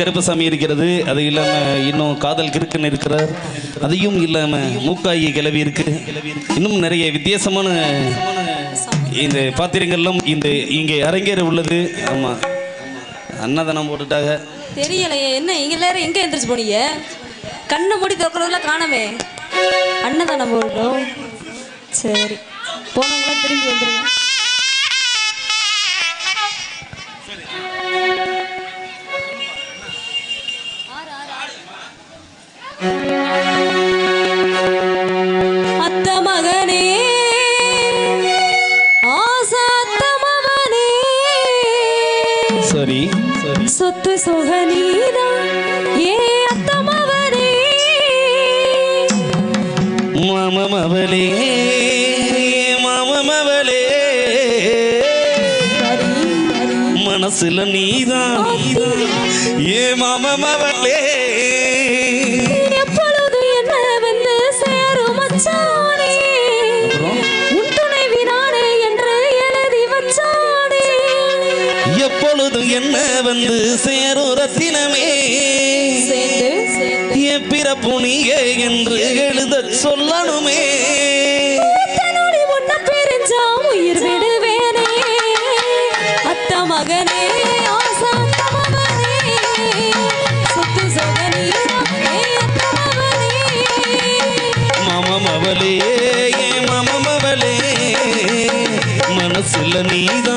கருப்பசாமி இருக்கிறது அது இல்லாமல் இன்னும் காதல் கிறுக்குன்னு இருக்கிறார். அதையும் இல்லாமல் மூக்காயி கிளவி இருக்கு. இன்னும் நிறைய வித்தியாசமான இந்த பாத்திரங்கள்லாம் இந்த இங்கே அரங்கேற உள்ளது. ஆமாம் அன்னதானம் போட்டுட்டாக தெரியலையே என்ன? இங்க எல்லாரும் எங்க எந்திரிச்சு போனீங்க? கண்ணை மூடி திறக்கிறதுல காணமே. அன்னதானம் போடுறோம். சரி. போனவங்களாம் திரும்பி வந்துருங்க. சொகநீதா ஏ அத்தமவரே மாமமவளே மாமமவளே மனசுல நீதான் ஏ மாமமவளே எப்பொழுது என்ன வந்து சேரும் ரத்தினமே? என் பிறப்பு நீங்க என்று எழுத சொல்லணுமே. உயிர் விடுவேனே. அத்த மகனே மமமவளே மமமவளே. மனசுல நீத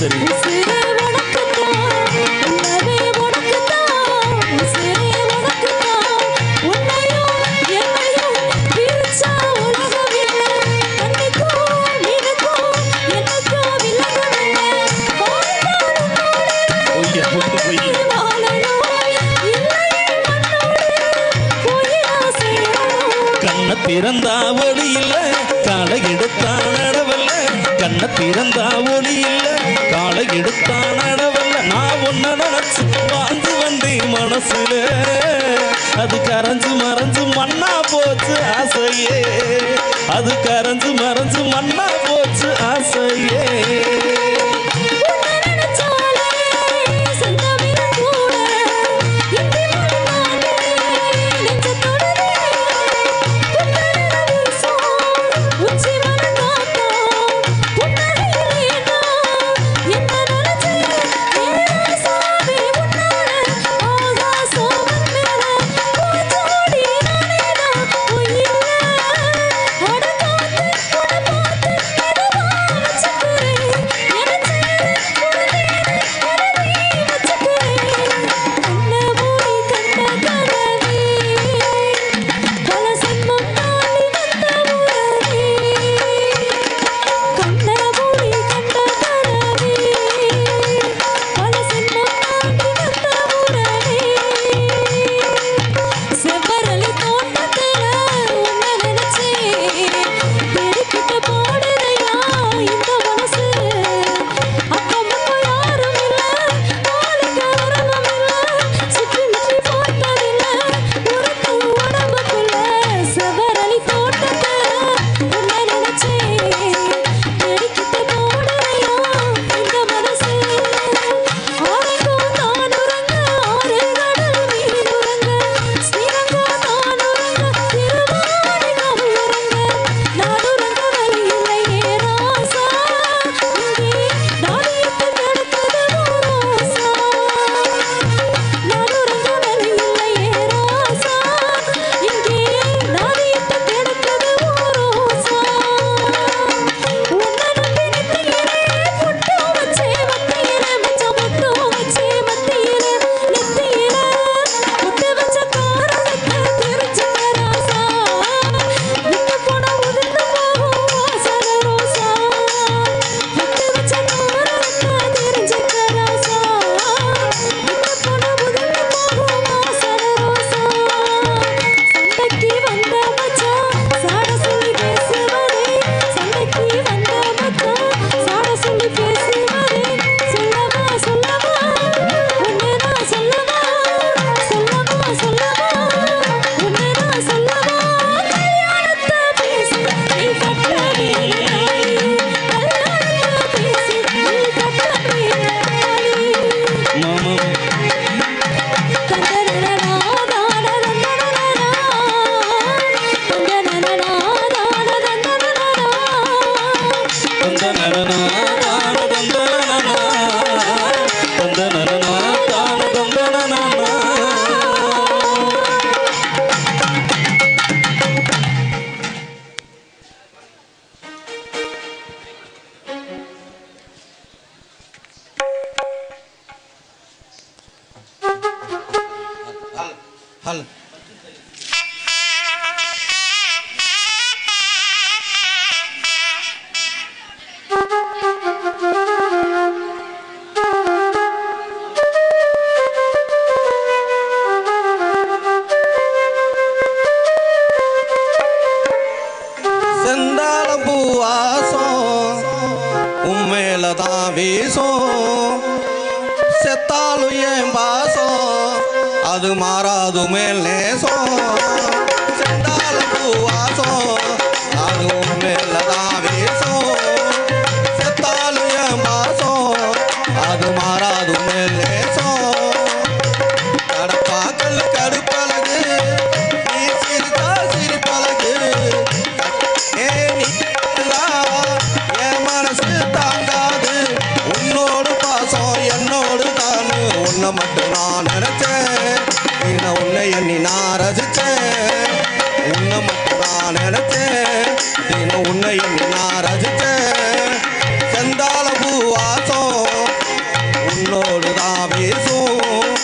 listen. மனசுலே அது கரைஞ்சு மறைஞ்சு மண்ணா போச்சு ஆசையே. அது கரைஞ்சு மறைஞ்சு மண்ணா போச்சு ஆசையே. தான் வீசும் செத்தாலும் என் பாசம்? அது மாறாது மேல் நேசம். சென்றாலும் பூவா so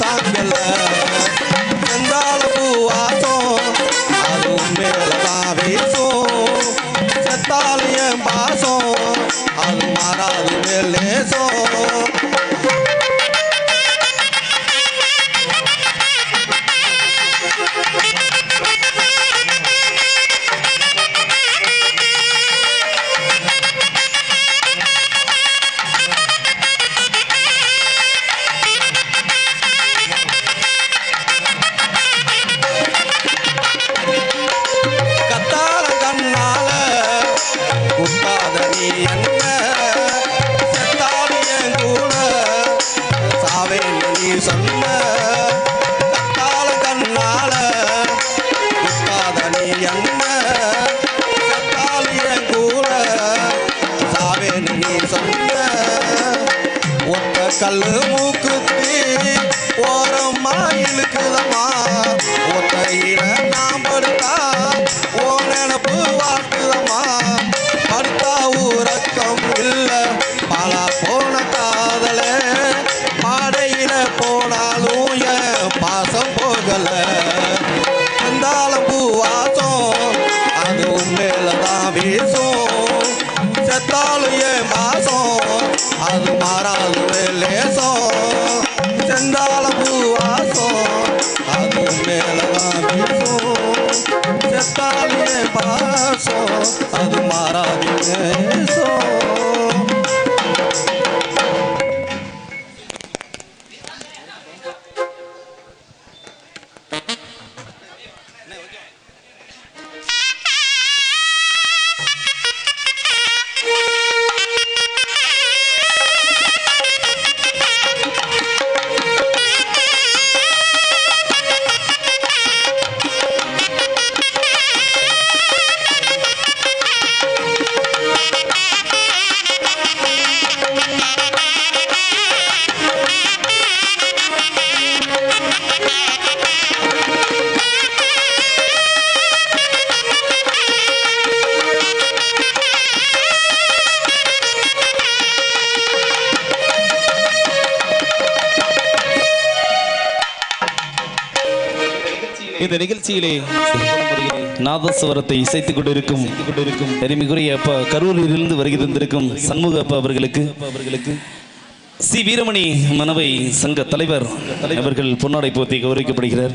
தாங்கல கல் மூக்குத்தி ஓரம் மாயிலுக்குதமா ஒத்தையில நாம் படுத்தா இந்த நிகழ்ச்சியிலே நாதஸ்வரத்தை இசைத்துக் கொண்டிருக்கும் கொண்டிருக்கும் எரிமிகுரிய அப்பா கரூரிலிருந்து வருகை தந்திருக்கும் சண்முக அப்பா அவர்களுக்கு அவர்களுக்கு சி வீரமணி மனவை சங்க தலைவர் அவர்கள் பொன்னாடை போத்தி கௌரவிக்கப்படுகிறார்.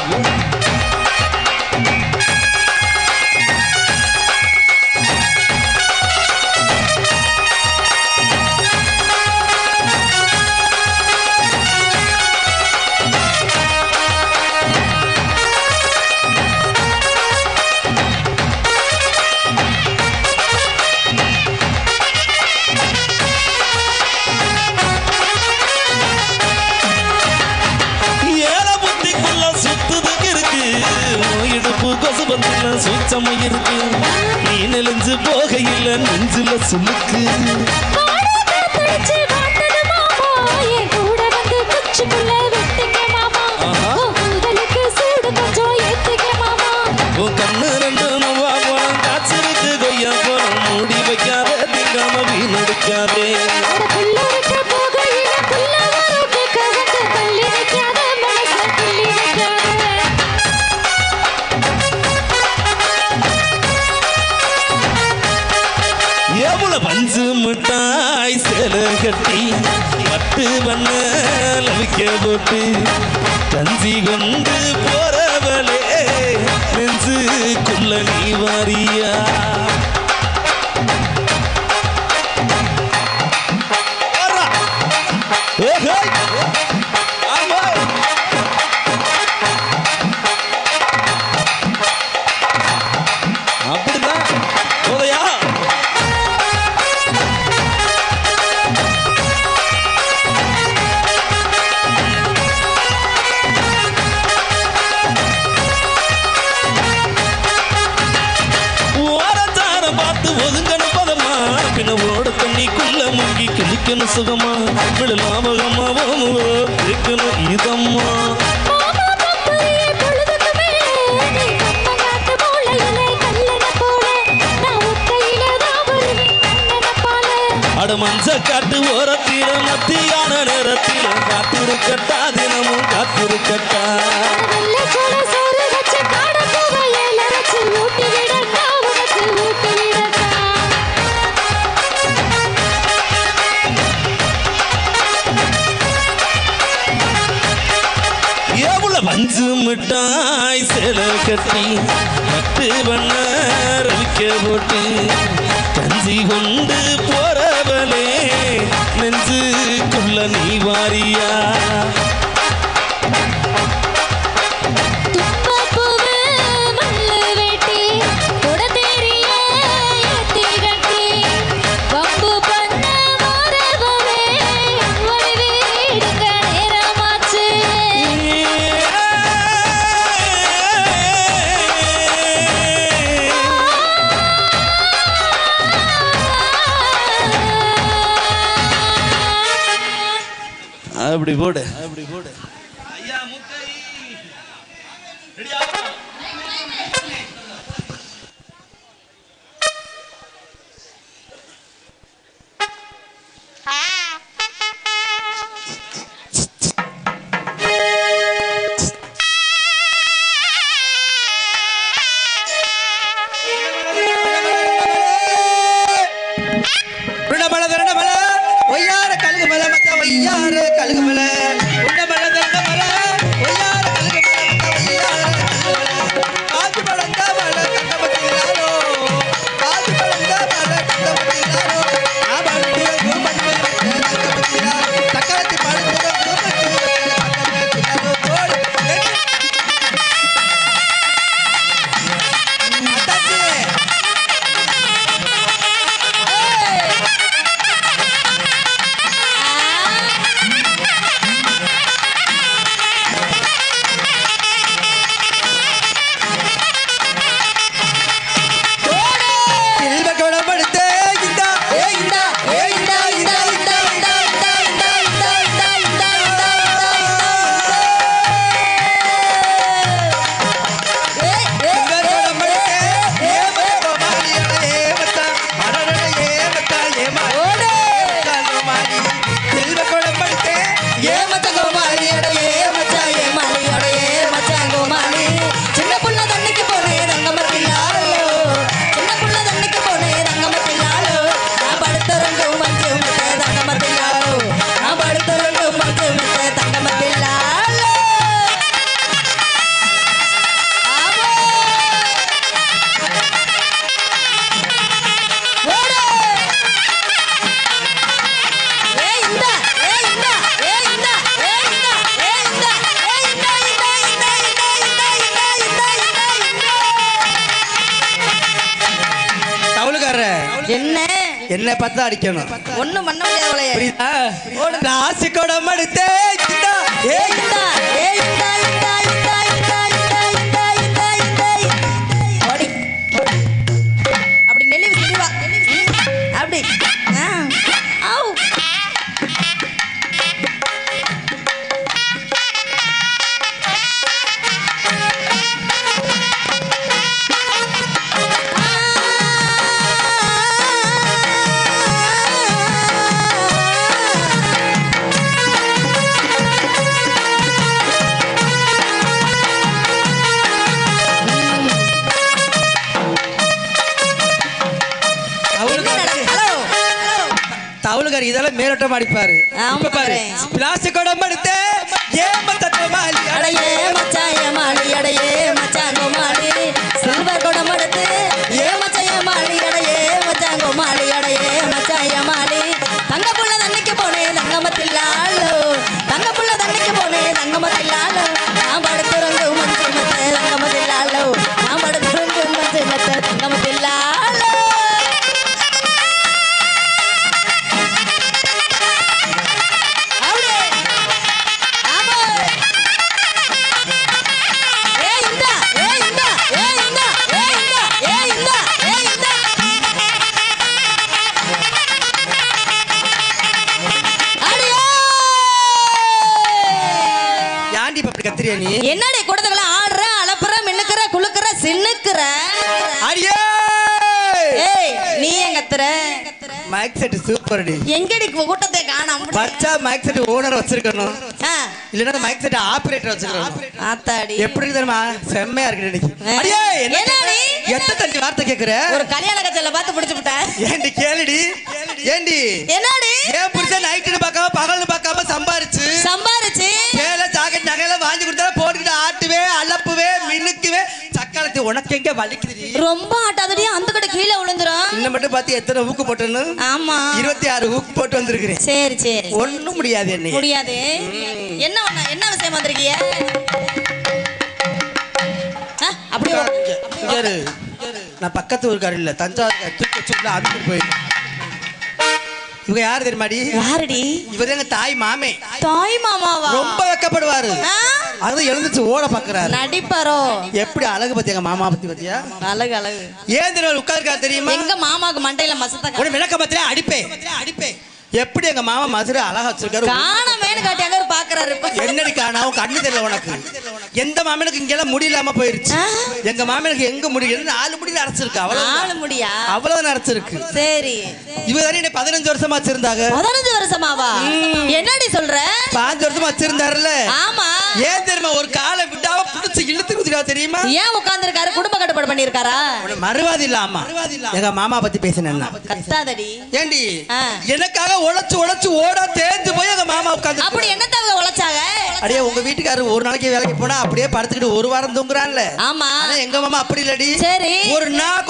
இருக்கு நீ நெலிஞ்சு போகையில் நெஞ்சில சுமுக்கு. வந்து போறவளே நெஞ்சுக்குள்ள நீ வாரியா? அடமஞ்ச காட்டு ஓரத்தில மத்தியான நேரத்தில் காத்திருக்கட்டா தினமும் காத்திருக்கட்டா. வஞ்சு மிட்டாய் செல கட்டி பட்டு பண்ண ரவிக்க போட்டு கஞ்சி கொண்டு போற நெஞ்சு குள்ள நீ வாரியா? அப்படி போடு. பத்தா அடிக்கணும் ஒண்ணும் பண்ண முடியாது ஆசை கொடம் எடுத்தே தவுளுகாரி இதெல்லாம் மைக் செட் சூப்பர் டி. எங்கடி கூட்டத்தை காணோம்? பச்சா மைக் செட் ஓனர் வச்சிருக்கணும். ஆ, இல்லன்னா மைக் செட் ஆபரேட்டர் வச்சிருக்கணும். ஆத்தாடி. எப்படி தெரியுமா? செம்மையா இருக்கு இன்னைக்கு. அடியே என்ன என்னடி? எத்த தண்ணி வார்த்தை கேக்குற. ஒரு கல்யாண கச்சல பார்த்து பிடிச்சு விட்டேன் ஏண்டி கேளுடி. ஏண்டி? என்னடி? ஏன் புருஷன் நைட்டுன்னு பார்க்காம பகல்னு பார்க்காம சம்பாரிச்சு? சம்பாரிச்சு. சேலை ஜாக்கெட் நகையெல்லாம் வாங்கி கொடுத்தா சக்காலத்தி உனக்கு எங்க வலிக்குதுடி? ரொம்ப ஆட்டாதடி அந்த கடை கீழே விழுந்துரும். இன்னும் மட்டும் பார்த்து எத்தனை ஊக்கு போட்டேன்னு? ஆமா. இருபத்தி ஆறு ஊக்கு போட்டு வந்திருக்கிறேன். சரி சரி. ஒண்ணும் முடியாது என்னைய. முடியாது. என்ன என்ன விஷயம் வந்திருக்கிய? அப்படியே. நான் பக்கத்து ஊருக்காரு இல்ல தஞ்சாவூர் தூக்கி வச்சுட்டு அதுக்கு போயிட்டேன். இவங்க யாரு தெரியுமாடி? யாருடி? இவர் எங்க தாய் மாமே. தாய் மாமாவா? ரொம்ப வெக்கப்படுவாரு? அது எழுந்துச்சு ஓட பாக்குறாரு. நடிப்பாரோ? எப்படி அழகு பத்தி எங்க மாமா பத்தி பத்தியா? அழகு அழகு. ஏன் தெரியும் உட்கார்க்கா தெரியுமா? எங்க மாமாக்கு மண்டையில மசத்த விளக்க பத்தியா அடிப்பேன் அடிப்பேன். எப்படி எங்க மாமா மதுரை அழகா வச்சிருக்காரு? காணமேனு காட்டி அங்க பாக்குறாரு. இப்ப. என்னடி காணாவும் கண்ணு தெரியல உனக்கு. எந்த மாமனுக்கு இங்கெல்லாம் முடி இல்லாம போயிருச்சு? எங்க மாமனுக்கு எங்க முடி? நாலு முடி அரைச்சிருக்கு? அவ்வளவு ஆளு முடியா? அவ்வளவு அரைச்சிருக்கு. சரி. இவ தானே என்னை பதினஞ்சு வருஷமா வச்சிருந்தாங்க? பதினஞ்சு வருஷமாவா? என்னடி சொல்ற? பாஞ்சு வருஷமா வச்சிருந்தாருல்ல? ஆமா. ஏன் தெரியுமா? ஒரு காலை விட்டாம புடிச்சு இழுத்து குதிரா தெரியுமா? ஏன் உட்கார்ந்திருக்காரு? குடும்ப கட்டுப்பாடு பண்ணிருக்காரா மறுவாதி இல்லாம. எங்க மாமா பத்தி பேசினேன்னா. கத்தாதடி. ஏண்டி. எனக்காக உழைச்சு உழைச்சு ஓட தேஞ்சு போய் எங்க மாமா உட்காந்து அப்படி என்னத்த அவங்க உழைச்சாங்க? அடியே உங்க வீட்டுக்காரர் ஒரு நாளைக்கு வேலைக்கு போனா அப்படியே படுத்துக்கிட்டு ஒரு வாரம் தூங்குறான்ல. ஆமா. எங்க மாமா அப்படி இல்லடி. சரி. ஒரு நாள்